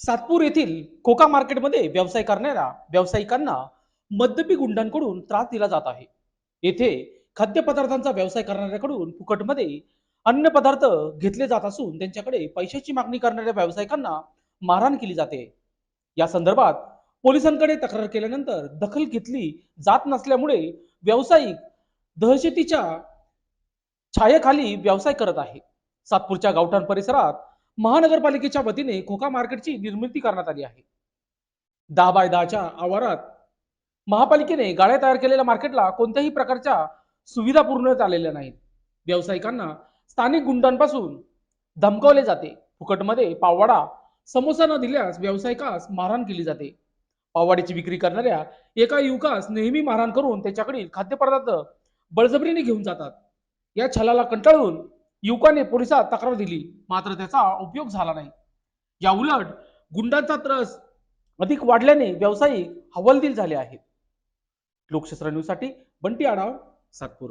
सातपूर येथील कोका मार्केटमध्ये व्यवसाय करणाऱ्या व्यावसायिकांना मद्यपी गुंडांकडून त्रास दिला जात आहे. येथे खाद्यपदार्थांचा व्यवसाय करणाऱ्याकडून फुकटमध्ये अन्न पदार्थ घेतले जात असून त्यांच्याकडे पैशाची मागणी करणाऱ्या व्यावसायिकांना मारहाण केली जाते. या संदर्भात पोलिसांकडे तक्रार केल्यानंतर दखल घेतली जात नसल्यामुळे व्यावसायिक दहशतीच्या छायेखाली व्यवसाय करत आहे. सातपूरच्या गावठाण परिसरात महानगरपालिकेच्या वतीने खोका मार्केटची निर्मिती करण्यात आली आहे. दहा बाय दहाच्या आवारात महापालिकेने गाड्या तयार केलेल्या मार्केटला कोणत्याही प्रकारच्या सुविधा पुरवण्यात आलेल्या नाहीत. व्यावसायिकांना स्थानिक गुंडांपासून धमकावले जाते. फुकटमध्ये पाववाडा समोसा न दिल्यास व्यावसायिकास मारहाण केली जाते. पाववाडीची विक्री करणाऱ्या एका युवकास नेहमी मारहाण करून त्याच्याकडील खाद्यपदार्थ बळजबरीने घेऊन जातात. या छलाला कंटाळून युवकाने पोलिसात तक्रार दिली. मात्र त्याचा उपयोग झाला नाही. या उलट गुंडांचा त्रस अधिक वाढल्याने व्यावसायिक हवालदिल झाले आहेत. लोकशास्त्र न्यूजसाठी बंटी आढाव सातपूर.